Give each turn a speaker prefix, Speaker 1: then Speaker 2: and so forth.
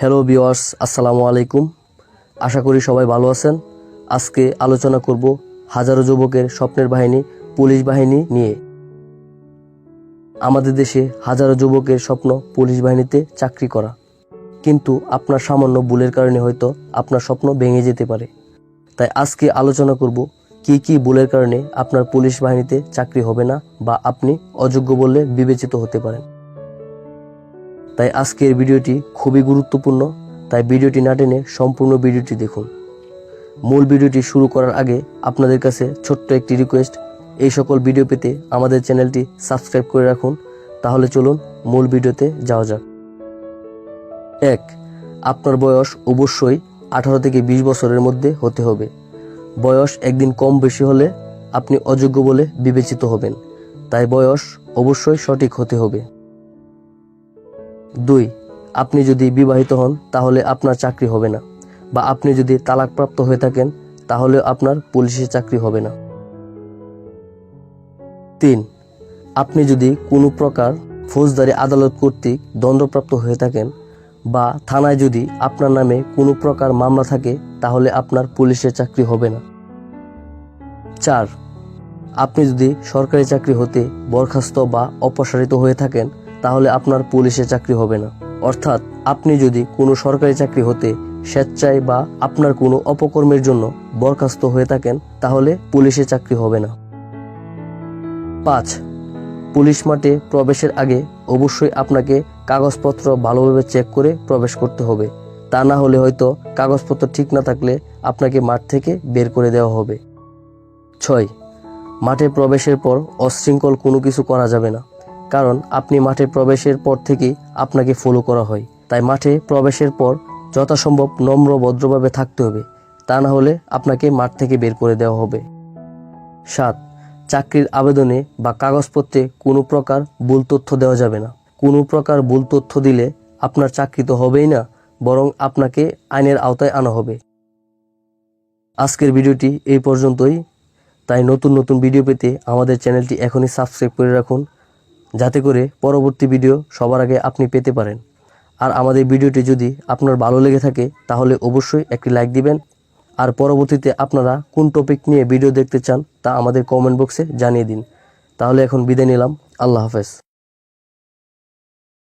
Speaker 1: Hello বিওয়ার্স আসসালামু আলাইকুম। আশা করি সবাই ভালো আছেন। আজকে আলোচনা করব হাজারো যুবকের স্বপ্নের বাহিনী, পুলিশ বাহিনী নিয়ে। আমাদের দেশে হাজারো যুবকের স্বপ্ন পুলিশ বাহিনীতে চাকরি করা। কিন্তু আপনার সামান্য ভুলের কারণে হয়তো আপনার স্বপ্ন ভেঙে যেতে পারে। তাই আজকে আলোচনা করব কি কি ভুলের কারণে আপনার পুলিশ বাহিনীতে চাকরি হবে না বা আপনি অযোগ্য বলে বিবেচিত হতে পারেন। তাই আজকের ভিডিওটি খুবই গুরুত্বপূর্ণ, তাই ভিডিওটি না টেনে সম্পূর্ণ ভিডিওটি দেখুন। মূল ভিডিওটি শুরু করার আগে আপনাদের কাছে ছোট্ট একটি রিকোয়েস্ট এই সকল ভিডিও পেতে আমাদের চ্যানেলটি সাবস্ক্রাইব করে রাখুন। তাহলে চলুন মূল ভিডিওতে যাওয়া যাক। এক, আপনার বয়স অবশ্যই আঠারো থেকে বিশ বছরের মধ্যে হতে হবে। বয়স একদিন কম বেশি হলে আপনি অযোগ্য বলে বিবেচিত হবেন। তাই বয়স অবশ্যই সঠিক হতে হবে। দুই, আপনি যদি বিবাহিত হন, তাহলে আপনার চাকরি হবে না। বা আপনি যদি তালাকপ্রাপ্ত হয়ে থাকেন, তাহলে আপনার পুলিশে চাকরি হবে না। তিন, আপনি যদি কোনো প্রকার ফৌজদারি আদালত কর্তৃক দণ্ডপ্রাপ্ত হয়ে থাকেন বা থানায় যদি আপনার নামে কোনো প্রকার মামলা থাকে, তাহলে আপনার পুলিশের চাকরি হবে না। চার, আপনি যদি সরকারি চাকরি হতে বরখাস্ত বা অপসারিত হয়ে থাকেন তাহলে আপনার পুলিশে চাকরি হবে না। অর্থাৎ আপনি যদি কোনো সরকারি চাকরি হতে স্বেচ্ছায় বা আপনার কোনো অপকর্মের জন্য বরখাস্ত হয়ে থাকেন, তাহলে পুলিশে চাকরি হবে না। পাঁচ, পুলিশ মাঠে প্রবেশের আগে অবশ্যই আপনাকে কাগজপত্র ভালোভাবে চেক করে প্রবেশ করতে হবে। তা না হলে হয়তো কাগজপত্র ঠিক না থাকলে আপনাকে মাঠ থেকে বের করে দেওয়া হবে। ছয়, মাঠে প্রবেশের পর অশৃঙ্খল কোনো কিছু করা যাবে না। কারণ আপনি মাঠে প্রবেশের পর থেকেই আপনাকে ফলো করা হয়। তাই মাঠে প্রবেশের পর যথাসম্ভব নম্র ভদ্রভাবে থাকতে হবে। তা না হলে আপনাকে মাঠ থেকে বের করে দেওয়া হবে। সাত, চাকরির আবেদনে বা কাগজপত্রে কোনো প্রকার ভুল তথ্য দেওয়া যাবে না। কোনো প্রকার ভুল তথ্য দিলে আপনার চাকরি তো হবেই না, বরং আপনাকে আইনের আওতায় আনা হবে। আজকের ভিডিওটি এই পর্যন্তই। তাই নতুন নতুন ভিডিও পেতে আমাদের চ্যানেলটি এখনই সাবস্ক্রাইব করে রাখুন। যাতে করে পরবর্তী ভিডিও সবার আগে আপনি পেতে পারেন। আর আমাদের ভিডিওটি যদি আপনার ভালো লেগে থাকে, তাহলে অবশ্যই একটি লাইক দিবেন। আর পরবর্তীতে আপনারা কোন টপিক নিয়ে ভিডিও দেখতে চান, তা আমাদের কমেন্ট বক্সে জানিয়ে দিন। তাহলে এখন বিদায় নিলাম। আল্লাহ হাফেজ।